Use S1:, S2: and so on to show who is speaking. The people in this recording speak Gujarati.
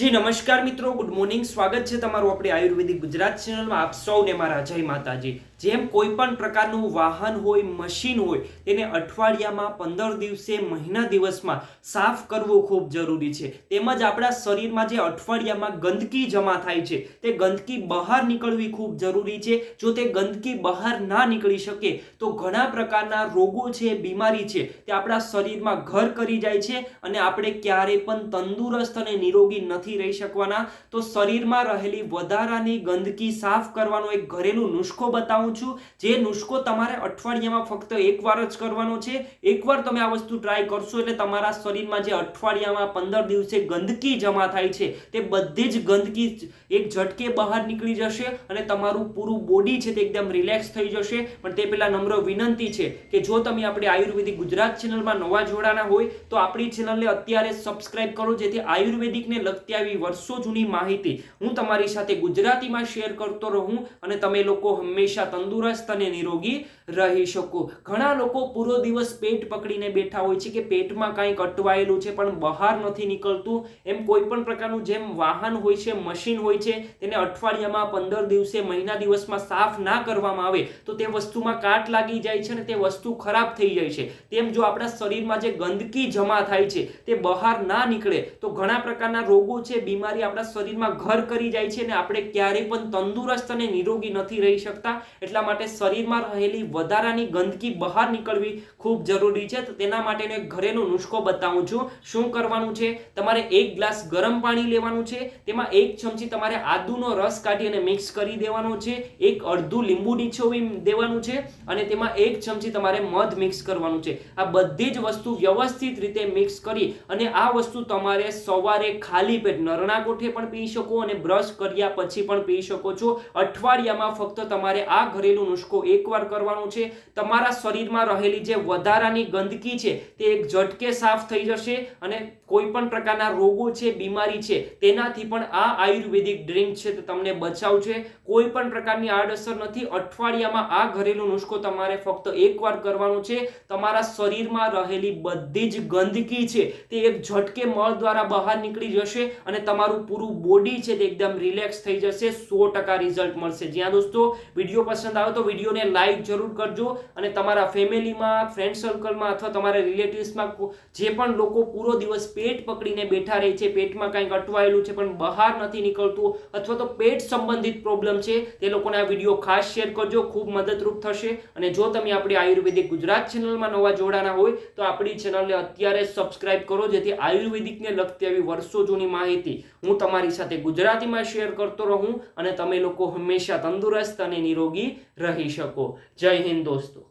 S1: જી, નમસ્કાર મિત્રો. ગુડ મોર્નિંગ સ્વાગત છે તમારું આપણી આયુર્વેદિક ગુજરાત ચેનલમાં આપ સૌને મારા જય માતાજી. જેમ કોઈ પણ પ્રકારનું વાહન હોય મશીન હોય, તેને અઠવાડિયામાં પંદર દિવસે, મહિના દિવસમાં સાફ કરવું ખૂબ જરૂરી છે. તેમજ આપણા શરીરમાં જે અઠવાડિયામાં ગંદકી જમા થાય છે, તે ગંદકી બહાર નીકળવી ખૂબ જરૂરી છે. જો તે ગંદકી બહાર ના નીકળી શકે, તો ઘણા પ્રકારના રોગો છે, બીમારી છે, તે આપણા શરીરમાં ઘર કરી જાય છે અને આપણે ક્યારેય પણ તંદુરસ્ત અને નિરોગી નથી રહી શકવાના, તો શરીરમાં રહેલી વધારાની ગંદકી સાફ કરવાનો એક ઘરેલું નુસ્ખો બતાવું છું. જે નુસ્ખો તમારે અઠવાડિયામાં ફક્ત એકવાર જ કરવાનો છે. એકવાર તમે આ વસ્તુ ટ્રાય કરશો એટલે તમારા શરીરમાં જે અઠવાડિયામાં પંદર દિવસે ગંદકી જમા થાય છે, તે બધી જ ગંદકી એક ઝટકે બહાર નીકળી જશે અને તમારું પૂરું બોડી છે તે એકદમ રિલેક્સ થઈ જશે. પણ તે પહેલાં નમ્ર વિનંતી છે કે જો તમે આપણી આયુર્વેદિક ગુજરાત ચેનલમાં નવા જોડાના હોય, તો આપણી ચેનલને અત્યારે સબસ્ક્રાઇબ કરો, જેથી આયુર્વેદિકને લગતી આવી વર્ષો જૂની માહિતી હું તમારી સાથે ગુજરાતીમાં શેર કરતો રહું અને તમે લોકો હંમેશા તંદુરસ્ત અને નિરોગી રહી શકો. ઘણા લોકો પૂરો દિવસ પેટ પકડીને બેઠા હોય છે કે પેટમાં કાંઈક અટવાયેલું છે પણ બહાર નથી નીકળતું. એમ કોઈ પણ પ્રકારનું જેમ વાહન હોય છે, મશીન હોય છે, તેને અઠવાડિયામાં પંદર દિવસે, મહિના દિવસમાં સાફ ના કરવામાં આવે તો તે વસ્તુમાં કાટ લાગી જાય છે અને તે વસ્તુ ખરાબ થઈ જાય છે. તેમ જો આપણા શરીરમાં જે ગંદકી જમા થાય છે, તે બહાર ના નીકળે તો ઘણા પ્રકારના રોગો છે, બીમારી આપણા શરીરમાં ઘર કરી જાય છે અને આપણે ક્યારેય પણ તંદુરસ્ત અને નિરોગી નથી રહી શકતા. એટલા માટે શરીરમાં રહેલી વધારાની ગંદકી બહાર નીકળવી ખૂબ જરૂરી છે. તો તેના માટેનો એક ઘરેલું નુસ્ખો બતાવું છું. શું કરવાનું છે? તમારે એક ગ્લાસ ગરમ પાણી લેવાનું છે. તેમાં એક ચમચી તમારે આદુનો રસ કાઢી અને મિક્સ કરી દેવાનો છે. એક અડધું લીંબુ નીચોવી દેવાનું છે અને તેમાં એક ચમચી તમારે મધ મિક્સ કરવાનું છે. આ બધી જ વસ્તુ વ્યવસ્થિત રીતે મિક્સ કરી અને આ વસ્તુ તમારે સવારે ખાલી પેટ નરણા ગોઠે પણ પી શકો અને બ્રશ કર્યા પછી પણ પી શકો છો. અઠવાડિયામાં ફક્ત તમારે આ ઘરેલું નુસ્ખો એકવાર કરવાનો છે. તમારા શરીરમાં રહેલી જે વધારાની ગંદકી છે તે એક ઝટકે સાફ થઈ જશે અને કોઈ પણ પ્રકારના રોગો છે, બીમારી છે, તેનાથી પણ આ આયુર્વેદિક ડ્રિંક છે તે તમને બચાવશે. કોઈ પણ પ્રકારની આડઅસર નથી. અઠવાડિયામાં આ ઘરેલું નુસ્ખો તમારે ફક્ત એકવાર કરવાનો છે. તમારા શરીરમાં રહેલી બધી જ ગંદકી છે તે એક ઝટકે મળ દ્વારા બહાર નીકળી જશે. અને તમારું પૂરું બોડી છે તે એકદમ રિલેક્સ થઈ જશે, સો ટકા રિઝલ્ટ મળશે. જ્યાં દોસ્તો, વીડિયો પસંદ આવે તો વિડીયોને લાઈક જરૂર કરજો અને તમારા ફેમિલીમાં ફ્રેન્ડ સર્કલમાં અથવા તમારા રિલેટિવ્સમાં જે પણ લોકો પૂરો દિવસ પેટ પકડીને બેઠા રહે છે, પેટમાં કંઈક અટવાયેલું છે પણ બહાર નથી નીકળતું અથવા તો પેટ સંબંધિત પ્રોબ્લેમ છે, તે લોકોને આ વીડિયો ખાસ શેર કરજો, ખૂબ મદદરૂપ થશે. અને જો તમે આપણી આયુર્વેદિક ગુજરાત ચેનલમાં નવા જોડાના હોય, તો આપણી ચેનલને અત્યારે સબસ્ક્રાઇબ કરો, જેથી આયુર્વેદિકને લગતી આવી વર્ષો જૂની માહિતી હું તમારી સાથે ગુજરાતીમાં શેર કરતો રહું અને તમે લોકો હંમેશા તંદુરસ્ત અને નિરોગી રહી શકો. જય હિન્દ દોસ્તો.